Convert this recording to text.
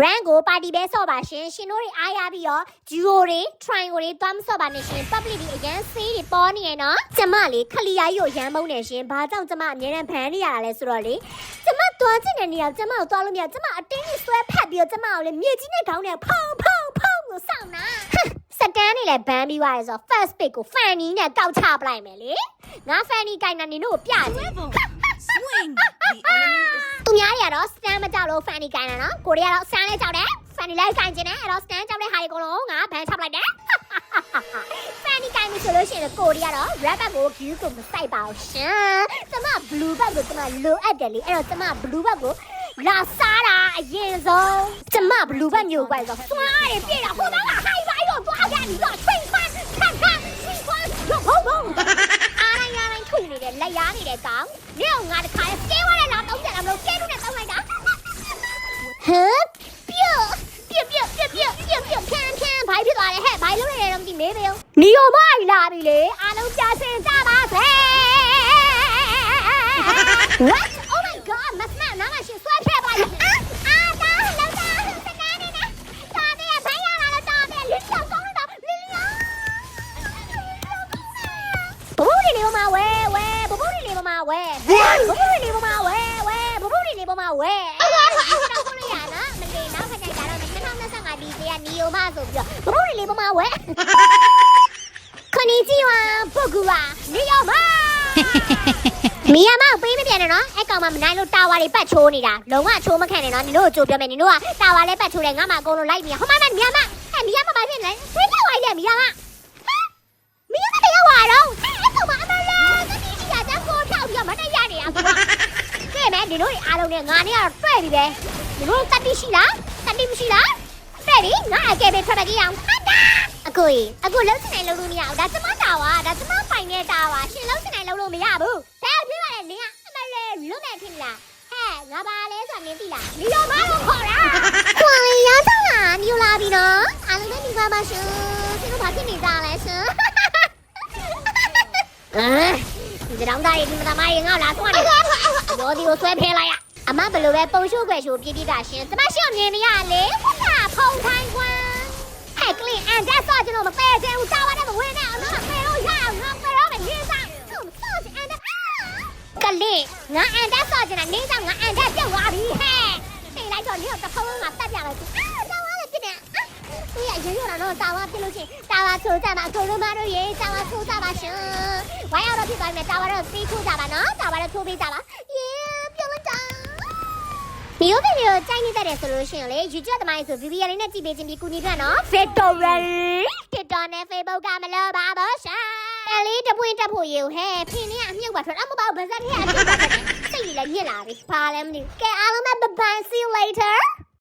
rank ကိုပါတီပဲဆော့ပါရှင်ရှင်တို့တွေအားရပြီးတော့ duo တွေ triangle တွေသွားမဆော့ပါနဲ့ရှင် public တွေအရန်ဆေးတွေပေါ်နေရနော်ကျမလေခလီယာကြီးကိုရမ်းမုန်းနေရှင်ဘာကြောင့်ကျမအမြဲတမ်းဖန်နေရတာလဲဆိုတော့လေကျမတွားချင်တဲ့နေရာကျမကိုတွားလို့မရကျမအတင်းကြီးဆွဲဖက်ပြီးတော့ကျမကိုလေမြေကြီးနဲ့ခေါင်းနဲ့ဖုံဖုံဖုံကိုစောင့်နာစတန်နေလဲဘန်းပြီးသွားရဲဆိုတော့ first pick ကို fanny နဲ့ကောက်ချပလိုက်မယ်လေငါ fanny ကိုင်တာနင်တို့ကိုပြချင် Swing! The enemy is သူ များတွေကတော့ stand မကြောက်လို့ fanny ကိုင်တာနော်ကိုရီးယားတော့ stand လေးကြောက်တယ် fanny လည်းကိုင်ကျင်တယ်အဲ့တော့ stand ကြောက်တဲ့ဟာတွေအကုန်လုံးငါဘန်ချပလိုက်တယ် fanny ကိုင်ပြီဆိုလို့ရှိရင်ကိုရီးယားတော့ red bag ကို view ကိုမစိုက်ပါဘူးရှင်ကျမ blue bag ကိုကျမလိုအပ်တယ်လေအဲ့တော့ကျမ blue bag ကိုလာစားတာအရင်ဆုံးကျမ blue bag မျိုးကွာဆိုစွမ်းရတယ်ပြေးတာဟိုဘက်က high ညောင်ငါတခါစကေးဝါနဲ့လာတော့ကြတာမလို့စကေးလို့နဲ့တောင်းလိုက်တာဟမ်ပြပြပြပြပြပြပြဖြန်းဖြန်းဘာဖြစ်သွားလဲဟဲ့ဘာလို့လဲတော့မသိမေးပေဦးနီယိုမိုင်လာပြီလေအားလုံးကြာစင်ကြပါစေ What ဝဲဘဘူရီလေးမဝဲဝဲဘဘူရီလေးမဝဲအဲ့ဒါအဲ့ဒါကိုလို့ရနော်မလေးနောက်ခါကျကြတော့2025ဒီစေကနီယိုမဆိုပြီးတော့ဘဘူရီလေးမဝဲခဏကြီးဝါပုဂ္ဂူဝါနီယိုမမီယာမောက်ပေးမပြန်နဲ့နော်အဲ့ကောင်မမနိုင်လို့တာဝါတွေပတ်ချိုးနေတာလုံးဝချိုးမခံနဲ့နော်နင်တို့ကိုကြိုပြောမယ်နင်တို့ကတာဝါလဲပတ်ချိုးတယ်ငါမှအကုန်လုံးလိုက်နေဟိုမမမီယာမဟဲ့မီယာမဘာဖြစ်လဲဆွေးပြောဝိုင်းလေမီယာမမီယာမတရားဝါတော့အဲ့ကောင်မအမလားတတိကြီးကတန်းကိုထောက်ပြီးတော့မတရားနေရဘူး ကဲမယ်နင်တို့တွေအားလုံးနဲ့ငါနဲ့ကတော့တွေ့ပြီပဲနင်တို့တတိရှိလားတတိမရှိလားတဲ့ပြီငါအကယ်ပဲထွက်ပါကြည့်အောင်ဟာတာအကိုကြီးအကိုလုံးစနေလုံးလို့မရဘူးဒါကျမတာဝါဒါကျမပိုင်နေတာဝါရှင်လုံးစနေလုံးလို့မရဘူးဘယ်ဖြစ်ပါလဲနင်ကအမလေးလွတ်မဲ့ဖြစ်လားဟဲ့ငါပါလဲဆိုတာနင်သိလားဒီတော့မတော့ခေါ်တာခွန်ရမ်းတော့လားညလာပြီနော်အားလုံးနဲ့ဒီပါပါရှင်ရှင်တို့ဘာဖြစ်နေကြလဲရှင်အဲ ဒီတော့ဒါရီဒီမသမားရေငါ့လာသွားနေတော့ဒီကိုဆွဲဖဲလိုက်ရအမဘယ်လိုပဲပုံရှုပ်ွယ်ရှုပ်ပြပြတာရှင်ကျမရှင်မြင်မရလေဟုတ်လားဖုံထိုင်းကွန်းဟဲ့ကလင်အန်တက်ဆော့ကျွန်တော်မပဲချင်ဘူးတာဝါနဲ့မဝင်နဲ့အမပဲတော့ရအောင်ငါပဲတော့မယ်ရေးစားဆော့ဆော့အန်တက်ကလင်ငါအန်တက်ဆော့ချင်တာနေဆောင်ငါအန်တက်ပြုတ်သွားပြီဟဲ့ထိလိုက်တော့နေတော့တဖုံးငါတက်ပြလိုက်အာတာဝါလည်းပြစ်နေ အာသူရရင်ရတာတော့တာဝါပြစ်လို့ချင်းတာဝါချိုးကြပါကိုလိုမတို့ရေတာဝါချိုးကြပါရှင်ဝိုင်းရတော့ဖြစ်သွားမယ်တာဝါတော့ပြီးချိုးကြပါနော်တာဝါတော့ချိုးပေးကြပါယေပြုံးလိုက်တာဒီလိုဗီဒီယိုကြိုက်နေတတ်တယ်ဆိုလို့ရှိရင်လေ YouTube သမိုင်းဆို VPN လေးနဲ့ကြည့်ပေးခြင်းပြီးကူညီထွက်နော် Victory TikTok နဲ့ Facebook ကမလို့ပါဘောရှာတယ်လေးတပွင့်တက်ဖို့ရေဟဲ့ဖင်နေကအမြုပ်ပါထွက်အမပေါ့ဗဇက်ထဲကအမြုပ်ပါထွက်စိတ်ကြီးလည်းညစ်လာပြီဘာလဲမသိဘူးကဲအားလုံးပဲ bye bye see you later